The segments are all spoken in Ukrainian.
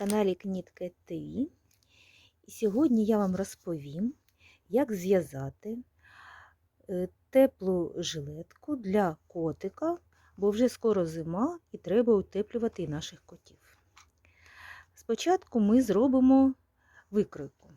на каналі Кнітка ТВ. І сьогодні я вам розповім, як зв'язати е, теплу жилетку для котика, бо вже скоро зима і треба утеплювати і наших котів. Спочатку ми зробимо викройку.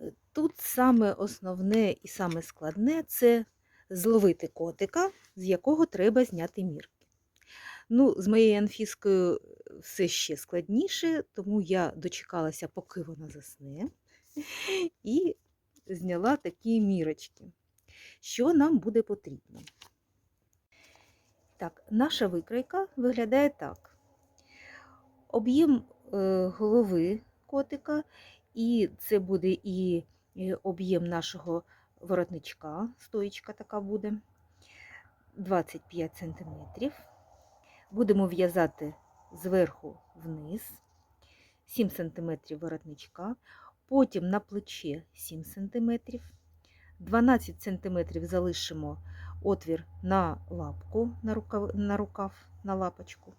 Е, Тут саме основне і саме складне це зловити котика, з якого треба зняти мірки. Ну, з моєю анфіскою все ще складніше, тому я дочекалася, поки вона засне, і зняла такі мірочки. Що нам буде потрібно? Так, наша викройка виглядає так: об'єм е, голови котика, і це буде і е, об'єм нашого воротничка, стоїчка така буде 25 см. Будемо в'язати зверху вниз 7 см воротничка, потім на плече 7 см, 12 см залишимо отвір на лапку, на рукав, на, рукав, на лапочку.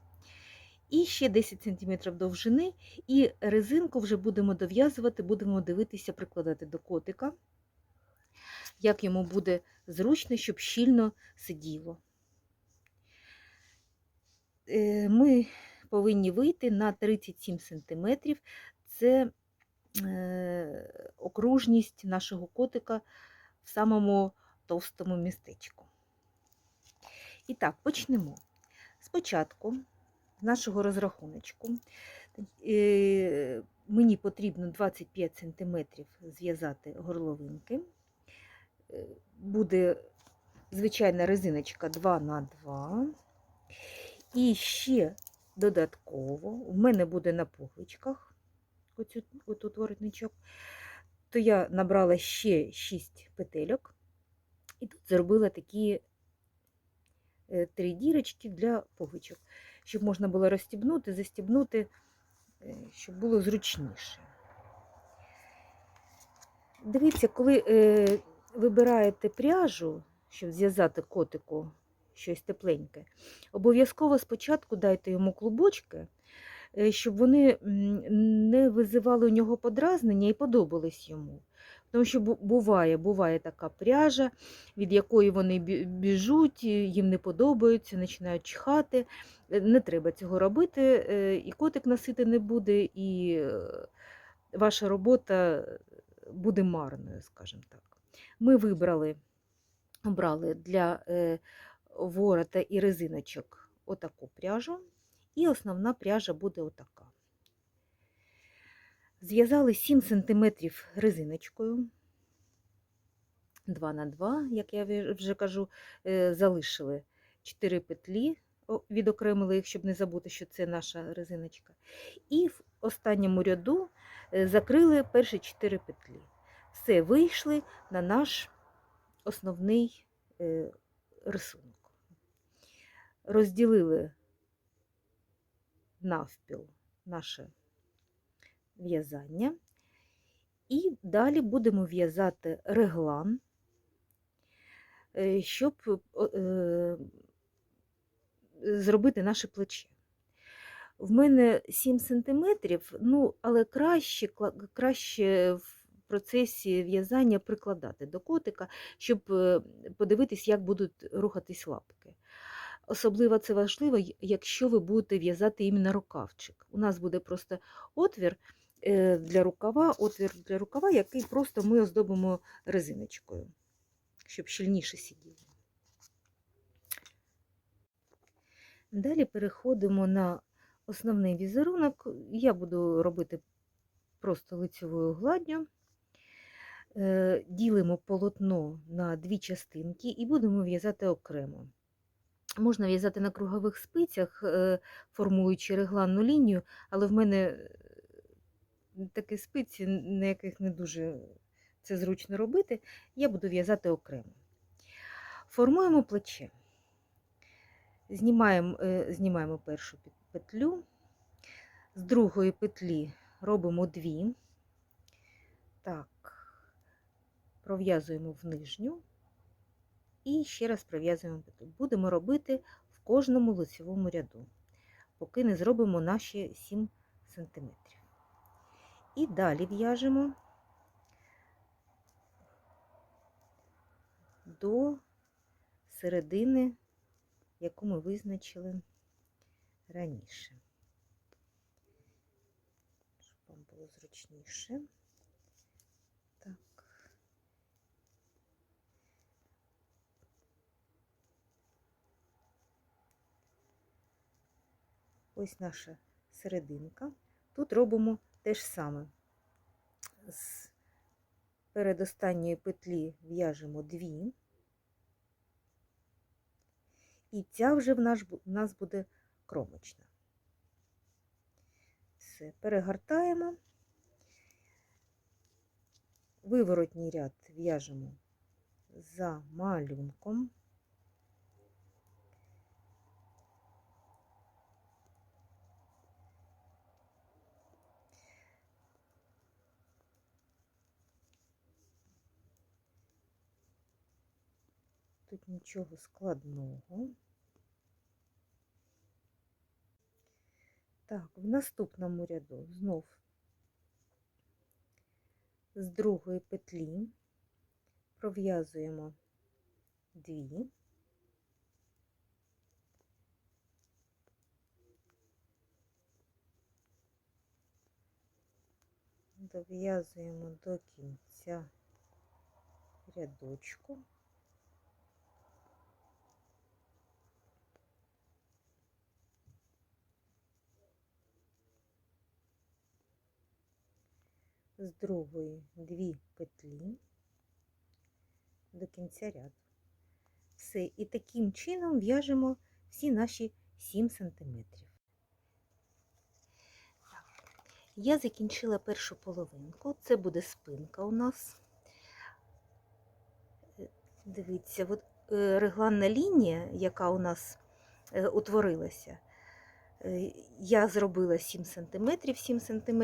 І ще 10 см довжини, і резинку вже будемо дов'язувати, будемо дивитися, прикладати до котика, як йому буде зручно, щоб щільно сиділо. Е, ми повинні вийти на 37 см. Це е, окружність нашого котика в самому товстому містечку. І так, почнемо. Спочатку з нашого розрахуночку е, мені потрібно 25 см зв'язати горловинки. Буде звичайна резиночка 2 на 2 і ще додатково, в мене буде на пуговичках оцю, воротничок, то я набрала ще 6 петельок і тут зробила такі три дірочки для пуговичок, щоб можна було розстібнути, застібнути, щоб було зручніше. Дивіться, коли е, вибираєте пряжу, щоб зв'язати котику щось тепленьке. Обов'язково спочатку дайте йому клубочки, щоб вони не визивали у нього подразнення і подобались йому. Тому що буває буває така пряжа, від якої вони біжуть, їм не подобаються, починають чхати. Не треба цього робити, і котик носити не буде, і ваша робота буде марною, скажімо так. Ми вибрали обрали для ворота і резиночок отаку пряжу, і основна пряжа буде отака. Зв'язали 7 см резиночкою, 2 на 2, як я вже кажу, залишили 4 петлі, відокремили їх, щоб не забути, що це наша резиночка. І в останньому ряду закрили перші 4 петлі. Все, вийшли на наш основний рисунок розділили навпіл наше в'язання, і далі будемо в'язати реглан, щоб е, зробити наше плече. В мене 7 см, ну, але краще, краще в процесі в'язання прикладати до котика, щоб е, подивитись, як будуть рухатись лапки. Особливо це важливо, якщо ви будете в'язати іменно рукавчик. У нас буде просто отвір е, для рукава, отвір для рукава, який просто ми оздобимо резиночкою, щоб щільніше сиділо. Далі переходимо на основний візерунок. Я буду робити просто лицевою гладдю. Е, ділимо полотно на дві частинки і будемо в'язати окремо. Можна в'язати на кругових спицях, е, формуючи регланну лінію, але в мене такі спиці, на яких не дуже це зручно робити, я буду в'язати окремо. Формуємо плече, знімаємо, е, знімаємо першу петлю, з другої петлі робимо дві, так, пров'язуємо в нижню. І ще раз пров'язуємо петлю. Будемо робити в кожному лицевому ряду, поки не зробимо наші 7 сантиметрів. І далі в'яжемо до середини, яку ми визначили раніше. Щоб вам було зручніше. Ось наша серединка. Тут робимо те ж саме. З передостанньої петлі в'яжемо дві, і ця вже в нас, в нас буде кромочна. Все, перегортаємо, виворотній ряд в'яжемо за малюнком. Тут нічого складного. Так, в наступному ряду знов з другої петлі пров'язуємо дві. Дов'язуємо до кінця рядочку. З другої дві петлі до кінця ряду. Все, і таким чином в'яжемо всі наші 7 сантиметрів. Я закінчила першу половинку, це буде спинка у нас. Дивіться, от е, регланна лінія, яка у нас е, утворилася, е, я зробила 7 см, 7 см.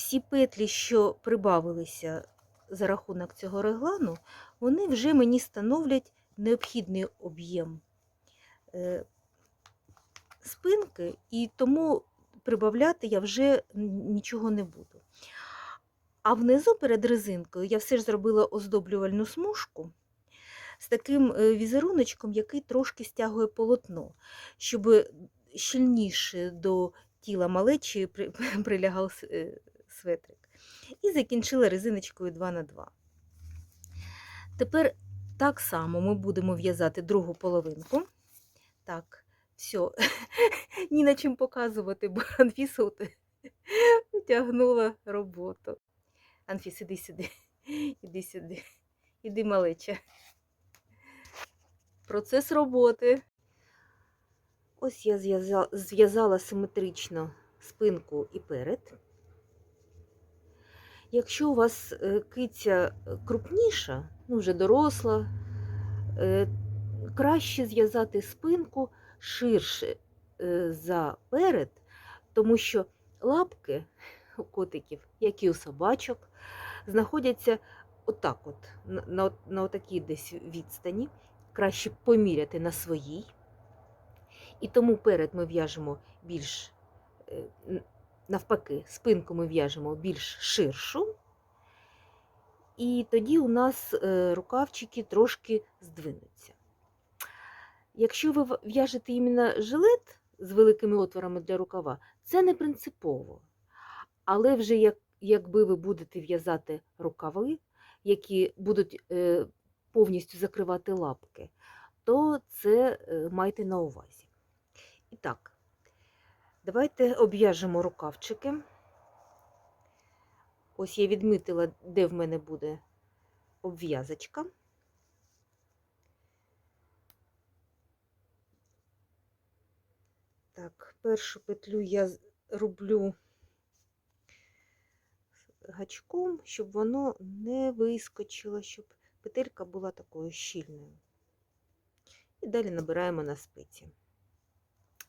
Всі петлі, що прибавилися за рахунок цього реглану, вони вже мені становлять необхідний об'єм е, спинки, і тому прибавляти я вже нічого не буду. А внизу перед резинкою я все ж зробила оздоблювальну смужку з таким е, візеруночком, який трошки стягує полотно, щоб щільніше до тіла малечі прилягав е, светрик. І закінчила резиночкою 2 на 2 Тепер так само ми будемо в'язати другу половинку. Так, все, ні на чим показувати, бо Анфіса тягнула роботу. Анфіс, іди сюди, іди сюди, іди малеча. Процес роботи. Ось я зв'язала симетрично спинку і перед. Якщо у вас е, киця крупніша, ну вже доросла, е, краще зв'язати спинку ширше е, за перед, тому що лапки у котиків, як і у собачок, знаходяться отак от, на, на отакій десь відстані, краще поміряти на своїй. І тому перед ми в'яжемо більш навпаки, спинку ми в'яжемо більш ширшу, і тоді у нас е, рукавчики трошки здвинуться. Якщо ви в'яжете іменно жилет з великими отворами для рукава, це не принципово. Але вже як, якби ви будете в'язати рукави, які будуть е, повністю закривати лапки, то це е, майте на увазі. І так, Давайте обв'яжемо рукавчики. Ось я відмітила, де в мене буде обв'язочка. Так, першу петлю я роблю гачком, щоб воно не вискочило, щоб петелька була такою щільною. І далі набираємо на спиці.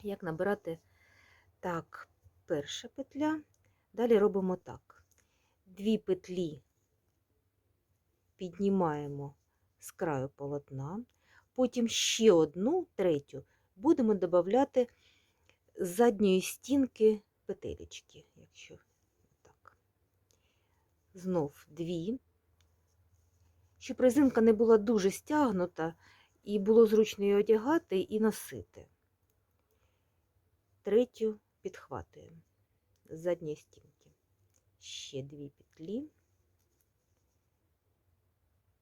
Як набирати так, перша петля. Далі робимо так: дві петлі піднімаємо з краю полотна, потім ще одну третю будемо додати з задньої стінки петелечки, якщо так. Знов дві. Щоб резинка не була дуже стягнута і було зручно її одягати і носити. Третю підхватуємо з задньої стінки. Ще дві петлі.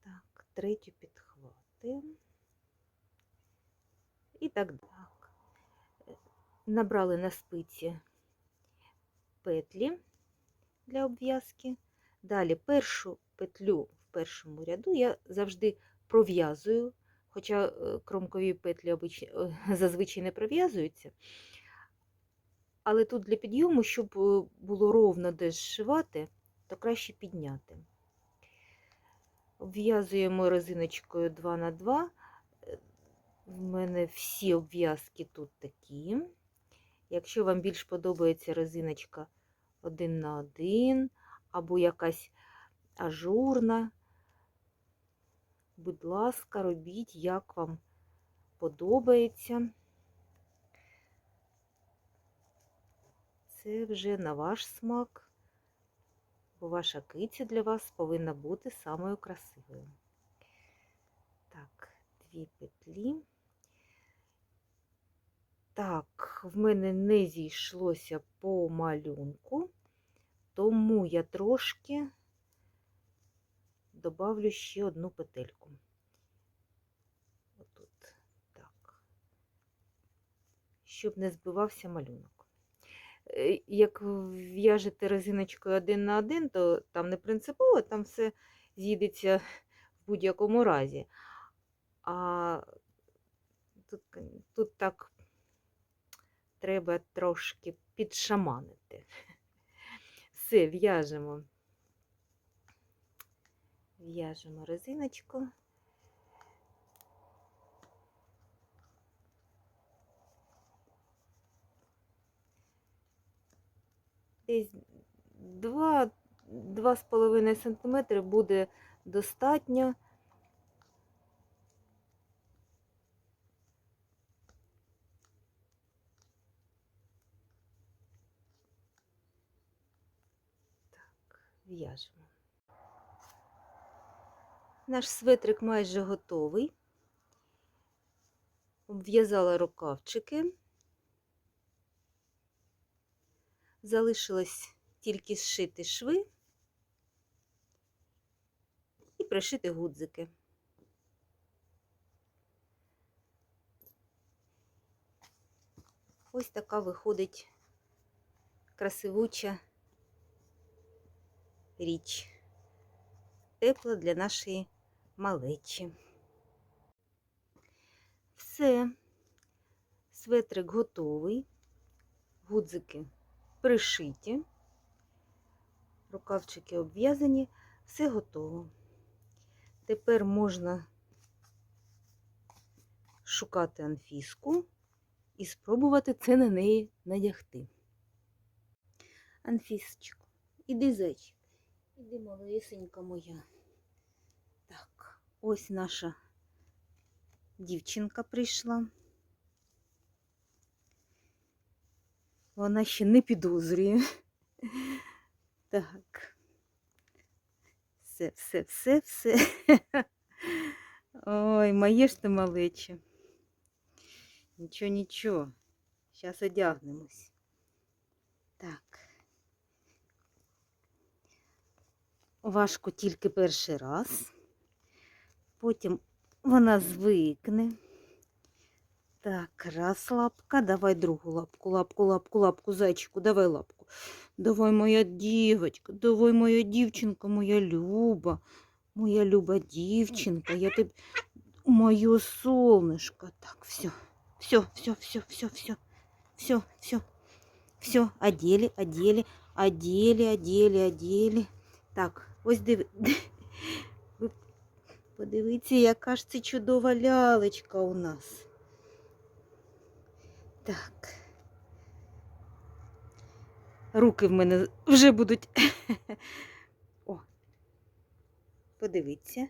Так, третю підхватуємо. І так далі. Набрали на спиці петлі для обв'язки. Далі першу петлю в першому ряду я завжди пров'язую, хоча е, кромкові петлі е, зазвичай не пров'язуються. Але тут для підйому, щоб е, було ровно де зшивати, то краще підняти. Обв'язуємо резиночкою 2 на 2 В мене всі обв'язки тут такі. Якщо вам більш подобається резиночка 1 на 1 або якась ажурна, будь ласка, робіть, як вам подобається. Це вже на ваш смак, бо ваша киця для вас повинна бути самою красивою. Так, дві петлі. Так, в мене не зійшлося по малюнку, тому я трошки добавлю ще одну петельку. Отут, так, щоб не збивався малюнок. Е, Як в'яжете резиночкою один на один, то там не принципово, там все з'їдеться в будь-якому разі. А тут, тут так треба трошки підшаманити. Все, в'яжемо. В'яжемо резиночку. Десь 2, 2,5 см буде достатньо. Так, в'яжемо. Наш светрик майже готовий. Обв'язала рукавчики. Залишилось тільки зшити шви і пришити гудзики. Ось така виходить красивуча річ. Тепла для нашої малечі. Все, светрик готовий, гудзики пришиті, рукавчики обв'язані, все готово. Тепер можна шукати анфіску і спробувати це на неї надягти. Анфісочку, іди зайчик. Іди, малесенька моя. Так, ось наша дівчинка прийшла. Вона ще не підозрює. Так. Все, все, все, все. Ой, моє ж ти малече. Нічого, нічого. Зараз одягнемось. Так. важко тільки перший раз, потім вона звикне. Так, раз лапка, давай другу лапку, лапку, лапку, лапку, зайчику, давай лапку. Давай моя дівочка, давай моя дівчинка, моя люба, моя люба дівчинка, я тебе, моє солнышко. Так, все, все, все, все, все, все, все, все, все, одели, одели, одели, одели, одели. Так, ось диви. Ви подивіться, яка ж це чудова лялечка у нас. Так. Руки в мене вже будуть. О, подивіться.